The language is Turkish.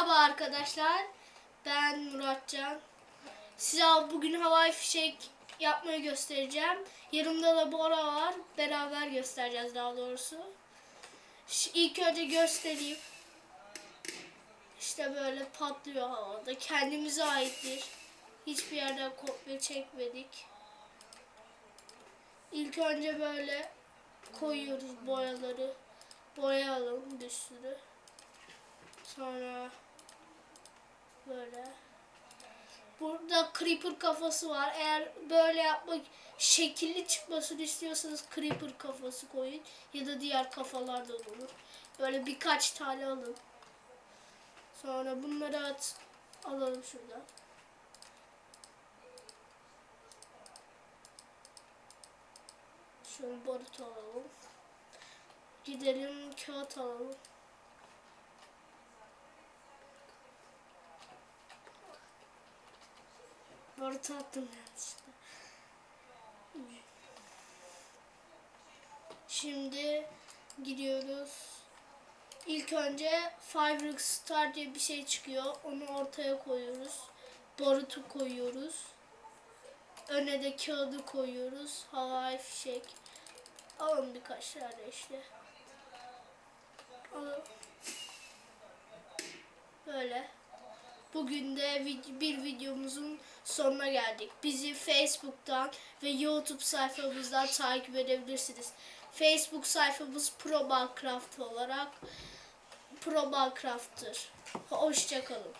Merhaba arkadaşlar. Ben Muratcan. Size bugün havai fişek yapmayı göstereceğim. Yanımda da Bora var. Beraber göstereceğiz daha doğrusu. İlk önce göstereyim. İşte böyle patlıyor havada. Kendimize aittir. Hiçbir yerden kopya çekmedik. İlk önce böyle koyuyoruz boyaları. Boyayalım bir sürü. Sonra böyle. Burada creeper kafası var. Eğer böyle yapmak şekilli çıkmasını istiyorsanız creeper kafası koyun. Ya da diğer kafalar da olur. Böyle birkaç tane alın. Sonra bunları at alalım şuradan. Şöyle barut alalım. Gidelim kağıt alalım. Barut attım yanlışlıkla. Şimdi gidiyoruz. İlk önce Fireworks Star diye bir şey çıkıyor. Onu ortaya koyuyoruz. Barutu koyuyoruz. Öne de kağıdı koyuyoruz. Havai fişek. Alın birkaç tane işte. Alın. Böyle. Bugün de bir videomuzun sonuna geldik. Bizi Facebook'tan ve YouTube sayfamızdan takip edebilirsiniz. Facebook sayfamız Pro Minecraft olarak Pro Minecraft'tır. Hoşçakalın.